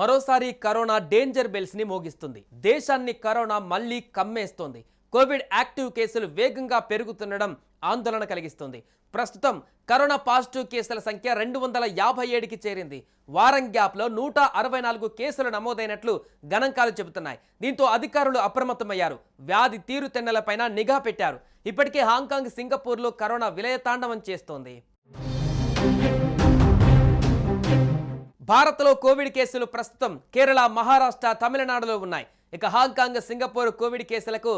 మరోసారి corona danger బెల్స్ని మోగిస్తుంది. దేశాన్ని corona మళ్ళీ కమ్మేస్తోంది. కోవిడ్ యాక్టివ్ కేసులు వేగంగా పెరుగుతుండడం ఆందోళన కలిగిస్తుంది. ప్రస్తుతం కరోనా పాజిటివ్ కేసుల సంఖ్య రెండు వందల యాభై ఏడుకి చేరింది. వారం గ్యాప్లో నూట అరవై నాలుగు కేసులు నమోదైనట్లు గణాంకాలు చెబుతున్నాయి. దీంతో అధికారులు అప్రమత్తమయ్యారు. వ్యాధి తీరుతెన్నెలపైన నిఘా పెట్టారు. ఇప్పటికే హాంకాంగ్ సింగపూర్లో కరోనా విలయతాండవం చేస్తోంది. భారత్లో కోవిడ్ కేసులు ప్రస్తుతం కేరళ మహారాష్ట్ర తమిళనాడులో ఉన్నాయి. ఇక హాంకాంగ్ సింగపూర్ కోవిడ్ కేసులకు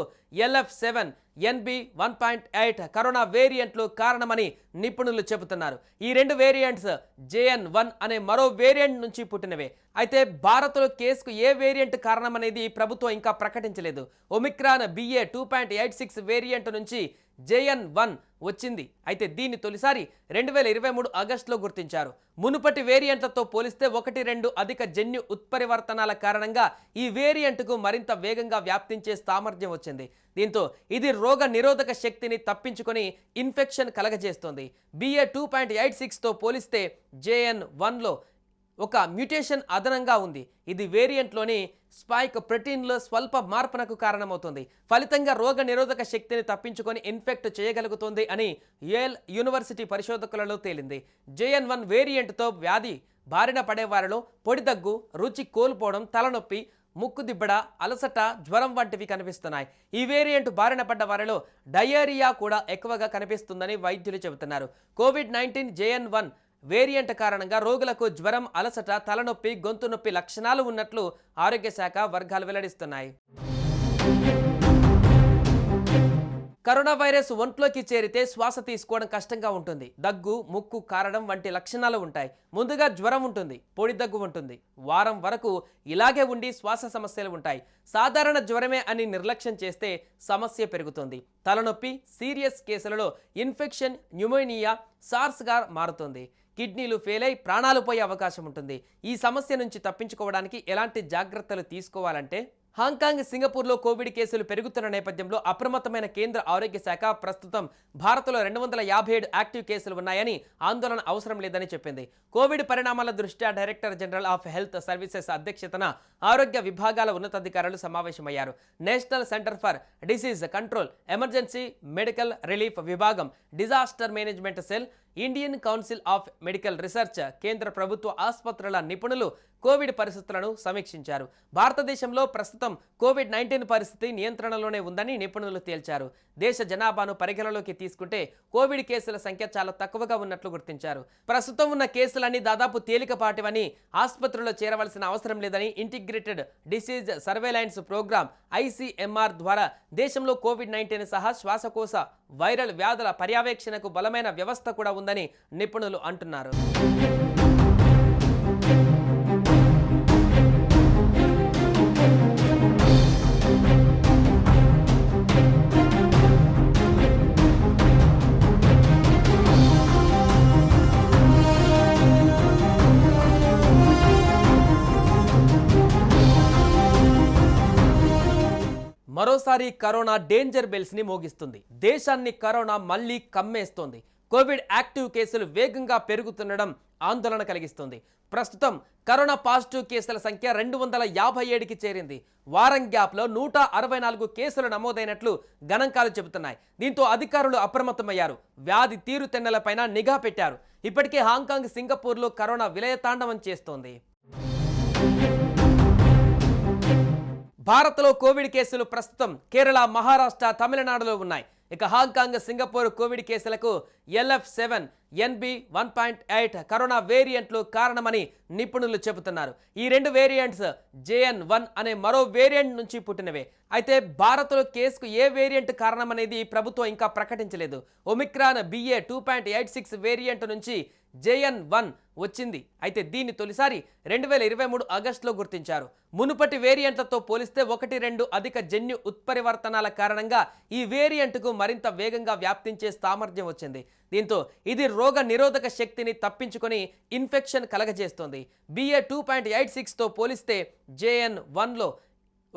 LF seven NB one point eight corona వేరియంట్లు కారణమని నిపుణులు చెబుతున్నారు. ఈ రెండు వేరియంట్స్ జేఎన్ వన్ అనే మరో వేరియంట్ నుంచి పుట్టినవే. అయితే భారత్లో కేసుకు ఏ వేరియంట్ కారణమనేది ప్రభుత్వం ఇంకా ప్రకటించలేదు. Omicron BA two point eight six variant నుంచి జేఎన్ వన్ వచ్చింది. అయితే దీన్ని తొలిసారి రెండు వేల ఇరవై మూడు ఆగస్టులో గుర్తించారు. మునుపటి వేరియంట్లతో పోలిస్తే ఒకటి రెండు అధిక జన్యు ఉత్పరివర్తనాల కారణంగా ఈ వేరియంట్కు మరింత వేగంగా వ్యాప్తించే సామర్థ్యం వచ్చింది. దీంతో ఇది రోగ నిరోధక శక్తిని తప్పించుకొని ఇన్ఫెక్షన్ కలగజేస్తుంది. బిఏ టూ పాయింట్ ఎయిట్ సిక్స్తో పోలిస్తే జేఎన్ వన్లో ఒక మ్యూటేషన్ అదనంగా ఉంది. ఇది వేరియంట్లోని స్పైక్ ప్రోటీన్లో స్వల్ప మార్పునకు కారణమవుతుంది. ఫలితంగా రోగ నిరోధక శక్తిని తప్పించుకొని ఇన్ఫెక్ట్ చేయగలుగుతుంది అని యేల్ యూనివర్సిటీ పరిశోధకులలో తేలింది. జేఎన్ వన్ వేరియంట్తో వ్యాధి బారిన పడేవారిలో పొడి దగ్గు రుచి కోల్పోవడం తలనొప్పి ముక్కు దిబ్బడ అలసట జ్వరం వంటివి కనిపిస్తున్నాయి. ఈ వేరియంట్ బారిన పడ్డ వారిలో డయేరియా కూడా ఎక్కువగా కనిపిస్తుందని వైద్యులు చెబుతున్నారు. Covid nineteen JN one variant కారణంగా రోగులకు జ్వరం అలసట తలనొప్పి గొంతు నొప్పి లక్షణాలు ఉన్నట్లు ఆరోగ్య శాఖ వర్గాలు వెల్లడిస్తున్నాయి. కరోనా వైరస్ ఒంట్లోకి చేరితే శ్వాస తీసుకోవడం కష్టంగా ఉంటుంది. దగ్గు ముక్కు కారడం వంటి లక్షణాలు ఉంటాయి. ముందుగా జ్వరం ఉంటుంది పొడి దగ్గు ఉంటుంది. వారం వరకు ఇలాగే ఉండి శ్వాస సమస్యలు ఉంటాయి. సాధారణ జ్వరమే అని నిర్లక్ష్యం చేస్తే సమస్య పెరుగుతుంది. తలనొప్పి సీరియస్ కేసులలో ఇన్ఫెక్షన్ న్యూమోనియా సార్స్గా మారుతుంది. కిడ్నీలు ఫెయిల్ అయి ప్రాణాలు పోయే అవకాశం ఉంటుంది. ఈ సమస్య నుంచి తప్పించుకోవడానికి ఎలాంటి జాగ్రత్తలు తీసుకోవాలంటే హాంకాంగ్ సింగపూర్లో కోవిడ్ కేసులు పెరుగుతున్న నేపథ్యంలో అప్రమత్తమైన కేంద్ర ఆరోగ్య శాఖ ప్రస్తుతం భారత్లో రెండు వందల యాభై ఏడు యాక్టివ్ కేసులు ఉన్నాయని ఆందోళన అవసరం లేదని చెప్పింది. కోవిడ్ పరిణామాల దృష్ట్యా director general of health services అధ్యక్షతన ఆరోగ్య విభాగాల ఉన్నతాధికారులు సమావేశమయ్యారు. National centre for disease control emergency medical relief విభాగం disaster management cell Indian council of medical research కేంద్ర ప్రభుత్వ ఆసుపత్రుల నిపుణులు కోవిడ్ పరిస్థితులను సమీక్షించారు. భారతదేశంలో ప్రస్తుతం కోవిడ్ నైన్టీన్ పరిస్థితి నియంత్రణలోనే ఉందని నిపుణులు తేల్చారు. దేశ జనాభాను పరిగణలోకి తీసుకుంటే కోవిడ్ కేసుల సంఖ్య చాలా తక్కువగా ఉన్నట్లు గుర్తించారు. ప్రస్తుతం ఉన్న కేసులన్నీ దాదాపు తేలికపాటివని ఆసుపత్రిలో చేరవలసిన అవసరం లేదని integrated disease surveillance programme ICMR ద్వారా దేశంలో కోవిడ్ నైన్టీన్ సహా శ్వాసకోశ వైరల్ వ్యాధుల పర్యవేక్షణకు బలమైన వ్యవస్థ కూడా ఉందని నిపుణులు అంటున్నారు. మరోసారి కరోనా డేంజర్ బెల్స్ని మోగిస్తుంది. దేశాన్ని కరోనా మళ్ళీ కమ్మేస్తోంది. కోవిడ్ యాక్టివ్ కేసులు వేగంగా పెరుగుతుండడం ఆందోళన కలిగిస్తుంది. ప్రస్తుతం కరోనా పాజిటివ్ కేసుల సంఖ్య రెండు వందల యాభై ఏడుకి చేరింది. వారం గ్యాప్లో నూట అరవై నాలుగు కేసులు నమోదైనట్లు గణాంకాలు చెబుతున్నాయి. దీంతో అధికారులు అప్రమత్తమయ్యారు. వ్యాధి తీరుతెన్నెలపైన నిఘా పెట్టారు. ఇప్పటికే హాంకాంగ్ సింగపూర్లో కరోనా విలయతాండవం చేస్తోంది. భారత్లో కోవిడ్ కేసులు ప్రస్తుతం కేరళ మహారాష్ట్ర తమిళనాడులో ఉన్నాయి. ఇక హాంకాంగ్ సింగపూర్ కోవిడ్ కేసులకు LF seven NB one point eight corona వేరియంట్లు కారణమని నిపుణులు చెబుతున్నారు. ఈ రెండు వేరియంట్స్ జేఎన్ వన్ అనే మరో వేరియంట్ నుంచి పుట్టినవే. అయితే భారత్లో కేసుకు ఏ వేరియంట్ కారణమనేది ప్రభుత్వం ఇంకా ప్రకటించలేదు. Omicron BA two point eight six variant నుంచి జేఎన్ వన్ వచ్చింది. అయితే దీన్ని తొలిసారి రెండు వేల ఇరవై మూడు ఆగస్టులో గుర్తించారు. మునుపటి వేరియంట్లతో పోలిస్తే ఒకటి రెండు అధిక జన్యు ఉత్పరివర్తనాల కారణంగా ఈ వేరియంట్కు మరింత వేగంగా వ్యాప్తించే సామర్థ్యం వచ్చింది. దీంతో ఇది రోగ నిరోధక శక్తిని తప్పించుకొని ఇన్ఫెక్షన్ కలగజేస్తుంది. బిఏ టూ పాయింట్ ఎయిట్ సిక్స్తో పోలిస్తే జేఎన్ వన్లో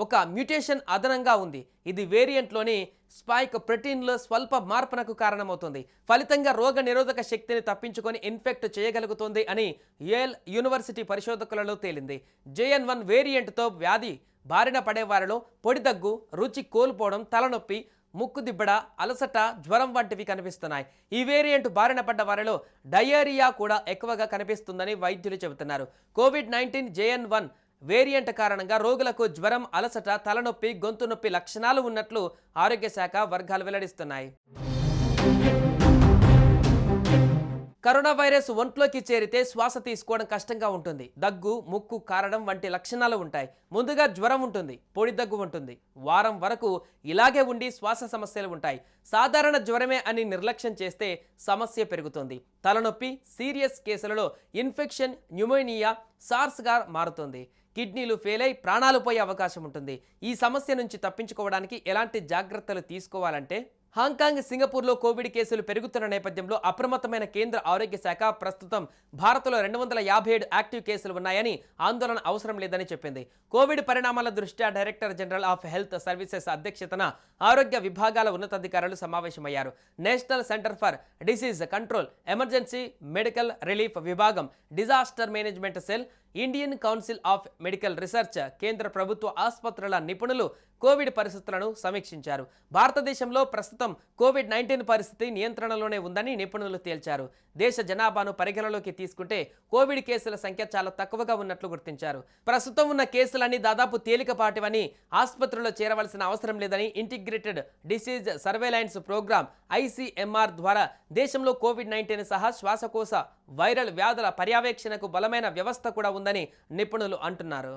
ఒక మ్యూటేషన్ అదనంగా ఉంది. ఇది వేరియంట్లోని స్పైక్ ప్రోటీన్లో స్వల్ప మార్పునకు కారణమవుతుంది. ఫలితంగా రోగ నిరోధక శక్తిని తప్పించుకొని ఇన్ఫెక్ట్ చేయగలుగుతుంది అని యేల్ యూనివర్సిటీ పరిశోధకులలో తేలింది. జేఎన్ వన్ వేరియంట్తో వ్యాధి బారిన పడేవారిలో పొడి దగ్గు రుచి కోల్పోవడం తలనొప్పి ముక్కు దిబ్బడ అలసట జ్వరం వంటివి కనిపిస్తున్నాయి. ఈ వేరియంట్ బారిన పడ్డ వారిలో డయేరియా కూడా ఎక్కువగా కనిపిస్తుందని వైద్యులు చెబుతున్నారు. Covid nineteen JN one variant కారణంగా రోగులకు జ్వరం అలసట తలనొప్పి గొంతు నొప్పి లక్షణాలు ఉన్నట్లు ఆరోగ్య శాఖ వర్గాలు వెల్లడిస్తున్నాయి. కరోనా వైరస్ ఒంట్లోకి చేరితే శ్వాస తీసుకోవడం కష్టంగా ఉంటుంది. దగ్గు ముక్కు కారడం వంటి లక్షణాలు ఉంటాయి. ముందుగా జ్వరం ఉంటుంది పొడి దగ్గు ఉంటుంది. వారం వరకు ఇలాగే ఉండి శ్వాస సమస్యలు ఉంటాయి. సాధారణ జ్వరమే అని నిర్లక్ష్యం చేస్తే సమస్య పెరుగుతుంది. తలనొప్పి సీరియస్ కేసులలో ఇన్ఫెక్షన్ న్యూమోనియా సార్స్గా మారుతుంది. కిడ్నీలు ఫెయిల్ అయి ప్రాణాలు పోయే అవకాశం ఉంటుంది. ఈ సమస్య నుంచి తప్పించుకోవడానికి ఎలాంటి జాగ్రత్తలు తీసుకోవాలంటే హాంకాంగ్ సింగపూర్లో కోవిడ్ కేసులు పెరుగుతున్న నేపథ్యంలో అప్రమత్తమైన కేంద్ర ఆరోగ్య శాఖ ప్రస్తుతం భారత్లో రెండు వందల యాభై ఏడు యాక్టివ్ కేసులు ఉన్నాయని ఆందోళన అవసరం లేదని చెప్పింది. కోవిడ్ పరిణామాల దృష్ట్యా director general of health services అధ్యక్షతన ఆరోగ్య విభాగాల ఉన్నతాధికారులు సమావేశమయ్యారు. National centre for disease control emergency medical relief విభాగం disaster management cell Indian council of medical research కేంద్ర ప్రభుత్వ ఆసుపత్రుల నిపుణులు కోవిడ్ పరిస్థితులను సమీక్షించారు. భారతదేశంలో ప్రస్తుతం ప్రస్తుతం కోవిడ్ నైన్టీన్ పరిస్థితి నియంత్రణలోనే ఉందని నిపుణులు తేల్చారు. దేశ జనాభాను పరిగణలోకి తీసుకుంటే కోవిడ్ కేసుల సంఖ్య చాలా తక్కువగా ఉన్నట్లు గుర్తించారు. ప్రస్తుతం ఉన్న కేసులన్నీ దాదాపు తేలికపాటివని ఆసుపత్రుల్లో చేరవలసిన అవసరం లేదని integrated disease surveillance programme ICMR ద్వారా దేశంలో కోవిడ్ నైన్టీన్ సహా శ్వాసకోశ వైరల్ వ్యాధుల పర్యవేక్షణకు బలమైన వ్యవస్థ కూడా ఉందని నిపుణులు అంటున్నారు.